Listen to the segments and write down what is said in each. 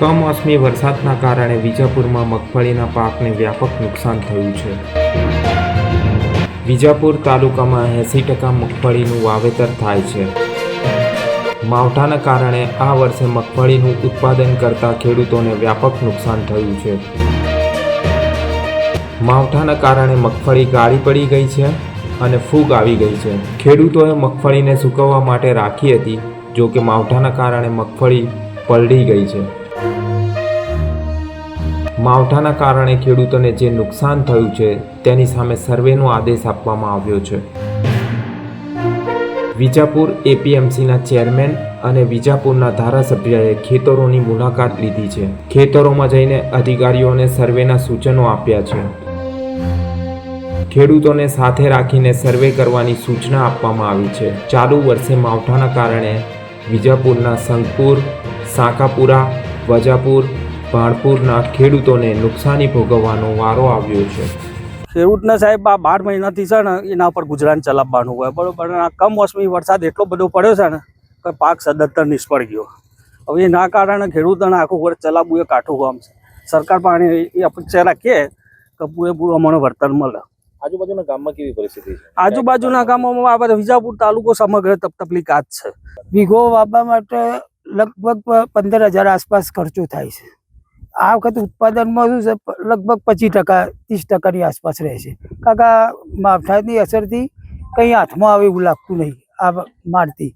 કમોસમી વરસાદના કારણે વિજાપુરમાં મગફળીના પાકને વ્યાપક નુકસાન થયું છે. વિજાપુર તાલુકામાં એંસી ટકા મગફળીનું વાવેતર થાય છે. માવઠાના કારણે આ વર્ષે મગફળીનું ઉત્પાદન કરતા ખેડૂતોને વ્યાપક નુકસાન થયું છે. માવઠાના કારણે મગફળી ગાળી પડી ગઈ છે અને ફૂગ આવી ગઈ છે. ખેડૂતોએ મગફળીને સૂકવવા માટે રાખી હતી જો કે માવઠાના કારણે મગફળી પલળી ગઈ છે. માવઠાના કારણે ખેડૂતોને જે નુકસાન થયું છે, તેની સામે સર્વેનો આદેશ આપવામાં આવ્યો છે. વિજાપુર એપીએમસીના ચેરમેન અને વિજાપુરના ધારાસભ્યએ ખેતરોની મુલાકાત લીધી છે. ખેતરોમાં જઈને અધિકારીઓને સર્વેના સૂચનો આપ્યા છે. ખેડૂતોને સાથે રાખીને સર્વે કરવાની સૂચના આપવામાં આવી છે. ચાલુ વર્ષે માવઠાના કારણે વિજાપુરના સંગપુર, સાંકાપુરા, વજાપુર ભાણપુરના ખેડૂતોને નુકસાની ભોગવવાનો વારો આવ્યો છે. ખેડૂતને સાહેબ આ બાર મહિનાથી છે ને એના પર ગુજરાન ચલાવવાનું હોય બરોબર? આ કમોસમી વરસાદ એટલો બધો પડ્યો છે ને કે પાક સદંતર નિષ્ફળ ગયો. હવે એના કારણે ખેડૂતોને આખું વર્ષ ચલાવવું એ કાઠું કામ છે. સરકાર પાસે એ અપેક્ષા રાખીએ કે પૂરેપૂરું અમને વળતર મળે. આજુબાજુના ગામમાં કેવી પરિસ્થિતિ છે? આજુબાજુના ગામોમાં આ બધા વિજાપુર તાલુકો સમગ્ર તપ તકલીફ આ જ છે. વીઘો વાવવા માટે લગભગ પંદર હજાર આસપાસ ખર્ચો થાય છે. આ વખત ઉત્પાદનમાં શું છે લગભગ પચીસ ટકા ત્રીસ ટકાની આસપાસ રહેશે કારણ કે આ માવઠાની અસરથી કંઈ હાથમાં આવે એવું લાગતું નહીં આ મારતી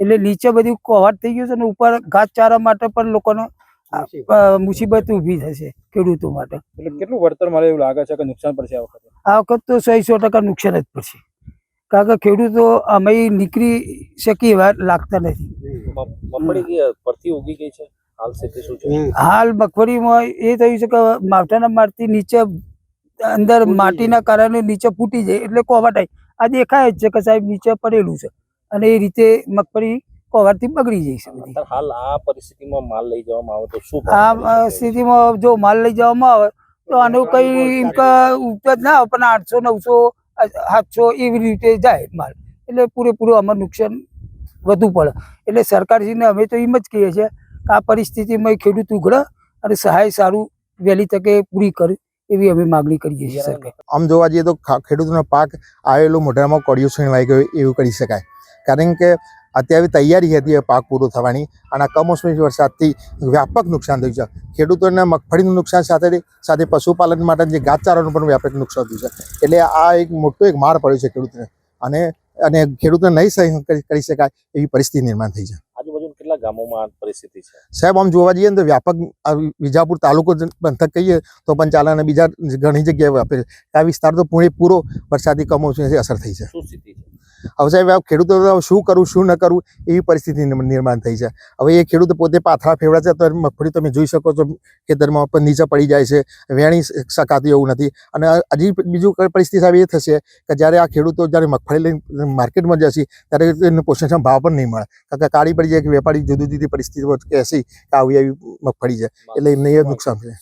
એટલે નીચે બધું કોવાટ થઈ ગયું છે ને ઉપર ઘાસચારા માટે પણ લોકોને મુસીબત. ઊભી થશે ખેડૂતો માટે. એટલે કેટલું વળતર મળે એવું લાગે છે કે નુકસાન પડશે આ વખતે? આ વખત તો સો સો ટકા નુકસાન જ પડશે. કારણ કે ખેડૂતો અમે નીકળી શકીએ એવા લાગતા નથી. મગફળી પરથી ઉગી ગઈ છે હાલ મગફળીમાં એ થયું છે કે માવઠાના મારથી નીચે અંદર માટીના કારણે નીચે ફૂટી જાય એટલે કોવાટ આવી આ દેખાય જ છે કે સાહેબ નીચે પડેલું છે. અને એ રીતે મગફળી કોવાટથી બગડી જાય છે હાલ આ પરિસ્થિતિમાં માલ લઈ જવામાં આવે તો શું આ સ્થિતિમાં જો માલ લઈ જવામાં આવે તો આનું કઈ ઉપજ ના આવે પણ આઠસો નવસો સાતસો એવી રીતે જાય માલ. એટલે પૂરેપૂરું આમાં નુકસાન વધુ પડે. એટલે સરકારશ્રીને અમે તો એમ જ કહીએ છીએ આ પરિસ્થિતિમાં ખેડૂત ઉઘડે અને સહાય સારું વહેલી તકે પૂરી કરે એવી અમે માગણી કરીએ છીએ સરકાર. આમ જોવા જઈએ તો ખેડૂતનો પાક આવેલો મોઢામાં કોળિયું છીણવાઈ ગયો એવું કરી શકાય. કારણ કે અત્યારે તૈયારી હતી પાક પૂરો થવાની અને આ કમોસમી વરસાદથી વ્યાપક નુકસાન થયું છે. ખેડૂતોને મગફળીનું નુકસાન સાથે સાથે પશુપાલન માટે જે ઘાસચારાનું પણ વ્યાપક નુકસાન થયું છે. એટલે આ એક મોટો એક માર પડ્યો છે ખેડૂતને. અને અને ખેડૂતને નહીં સહી કરી શકાય એવી પરિસ્થિતિ નિર્માણ થઈ છે. ગામોમાં પરિસ્થિતિ છે? સાહેબ આમ જોવા જઈએ તો વ્યાપક વિજાપુર તાલુકો પંથક કહીએ તો પણ ચાલે અને બીજા ઘણી જગ્યાએ વ્યાપે છે. આ વિસ્તાર તો પૂરેપૂરો વરસાદી કમોસમી અસર થઈ છે. શું સ્થિતિ છે? હવે સાહેબ, આ ખેડૂતો શું કરવું શું ન કરવું એવી પરિસ્થિતિ નિર્મ- નિર્માણ થઈ છે. હવે એ ખેડૂતો પોતે પાથરા ફેવડા છે તો મગફળી તમે જોઈ શકો છો, ખેતરમાં પણ નીચે પડી જાય છે, વેણી શકાતું એવું નથી. અને હજી બીજું પરિસ્થિતિ સાહેબ એ થશે કે જ્યારે આ ખેડૂતો જ્યારે મગફળી લઈને માર્કેટમાં જશે, ત્યારે એનો પોષણ ભાવ પણ નહીં મળે. કારણ કે કાળી પડી જાય કે વેપારી જુદી જુદી પરિસ્થિતિઓ કહેશે કે આવી આવી મગફળી છે, એટલે એમને એ નુકસાન છે.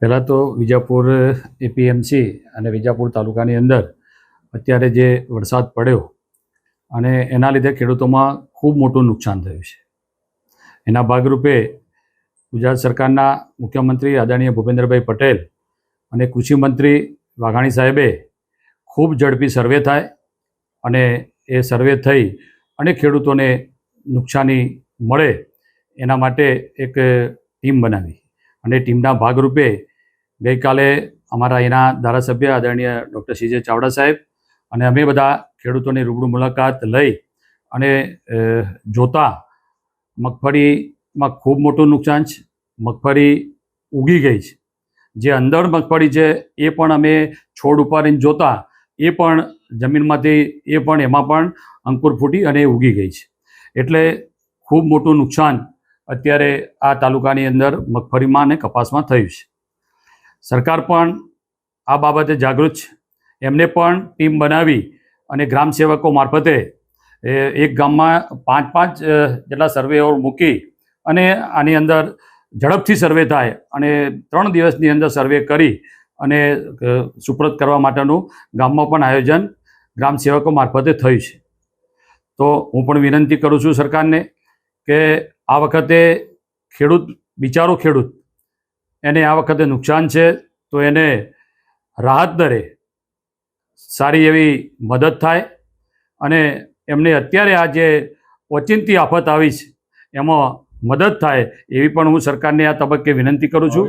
પહેલાં તો વિજાપુર એપીએમસી અને વિજાપુર તાલુકાની અંદર અત્યારે જે વરસાદ પડ્યો અને એના લીધે ખેડૂતોમાં ખૂબ મોટું નુકસાન થયું છે. એના ભાગરૂપે ગુજરાત સરકારના મુખ્યમંત્રી આદરણીય ભૂપેન્દ્રભાઈ પટેલ અને કૃષિમંત્રી વાઘાણી સાહેબે ખૂબ ઝડપી સર્વે થાય અને એ સર્વે થઈ અને ખેડૂતોને નુકસાની મળે એના માટે એક ટીમ બનાવી અને ટીમના ભાગરૂપે ગઈકાલે અમારા એના ધારાસભ્ય આદરણીય ડૉક્ટર સીજે ચાવડા સાહેબ અને અમે બધા ખેડૂતોની રૂબરૂ મુલાકાત લઈ અને જોતા. મગફળીમાં ખૂબ મોટું નુકસાન છે. મગફળી ઉગી ગઈ છે. જે અંદર મગફળી છે, એ પણ અમે છોડ ઉપાડીને જોતા. એ પણ જમીનમાંથી, એ પણ એમાં પણ અંકુર ફૂટી અને ઉગી ગઈ છે. એટલે ખૂબ મોટું નુકસાન અત્યારે આ તાલુકાની અંદર મગફળીમાં અને કપાસમાં થયું છે. સરકાર પણ આ બાબતે જાગૃત છે. એમને પણ ટીમ બનાવી અને ગ્રામ સેવકો મારફતે એક ગામમાં પાંચ પાંચ જેટલા સર્વેઓ મૂકી અને આની અંદર ઝડપથી સર્વે થાય અને ત્રણ દિવસની અંદર સર્વે કરી અને સુપ્રત કરવા માટેનું ગામમાં પણ આયોજન ગ્રામ સેવકો મારફતે થયું છે. તો હું પણ વિનંતી કરું છું સરકારને કે આ વખતે ખેડૂત, બિચારો ખેડૂત, એને આ વખતે નુકસાન છે, તો એને રાહત દરે સારી એવી મદદ થાય અને એમને અત્યારે આ જે ઓચિંતી આફત આવી છે, એમાં મદદ થાય એવી પણ હું સરકારને આ તબક્કે વિનંતી કરું છું.